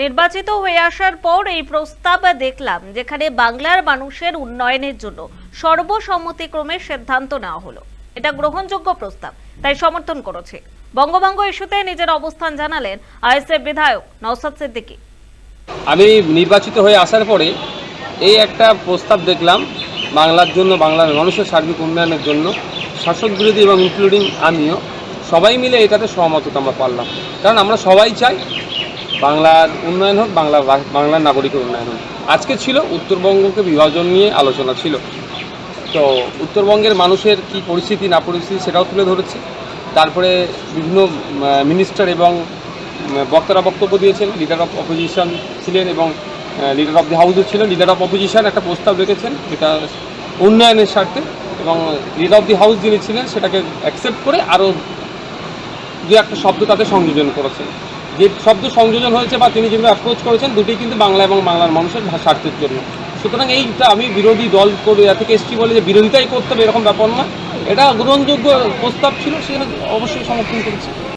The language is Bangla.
নির্বাচিত হয়ে আসার পর এই প্রস্তাব দেখলাম, যেখানে বাংলার মানুষের উন্নয়নের জন্য সর্বসম্মতিক্রমে সিদ্ধান্ত নেওয়া হলো। এটা গ্রহণযোগ্য প্রস্তাব, তাই সমর্থন করেছে। বঙ্গভঙ্গ ইস্যুতে নিজের অবস্থান জানালেন আইএসএফ বিধায়ক নওসাদ সিদ্দিকী। আমি নির্বাচিত হয়ে আসার পরে এই একটা প্রস্তাব দেখলাম, বাংলার জন্য, বাংলার মানুষের সার্বিক উন্নয়নের জন্য, শাসক বিরোধী এবং ইনক্লুডিং আমিও, সবাই মিলে এটাতে সহমত আমরা পারলাম। কারণ আমরা সবাই চাই বাংলার উন্নয়ন হোক, বাংলা বাংলার নাগরিকের উন্নয়ন হোক। আজকে ছিল উত্তরবঙ্গকে বিভাজন নিয়ে আলোচনা ছিল। তো উত্তরবঙ্গের মানুষের কি পরিস্থিতি, না পরিস্থিতি সেটাও তুলে ধরেছে। তারপরে বিভিন্ন মিনিস্টার এবং বক্তারা বক্তব্য দিয়েছেন। লিডার অফ অপোজিশন ছিলেন এবং লিডার অফ দি হাউসও ছিল। লিডার অফ অপোজিশন একটা প্রস্তাব রেখেছেন, যেটা উন্নয়নের স্বার্থে এবং লিডার অফ দি হাউস যিনি ছিলেন, সেটাকে অ্যাকসেপ্ট করে আরও দু একটা শব্দ তাতে সংযোজন করেছেন। যে শব্দ সংযোজন হয়েছে বা তিনি যেভাবে অ্যাপ্রোচ করেছেন, দুটি কিন্তু বাংলা এবং বাংলার মানুষের স্বার্থের জন্য। সুতরাং এইটা আমি বিরোধী দল করে থেকে এসছি বলে যে বিরোধিতাই করতে হবে এরকম ব্যাপার না এটা গ্রহণযোগ্য প্রস্তাব ছিল, সেখানে অবশ্যই সমর্থন করেছি।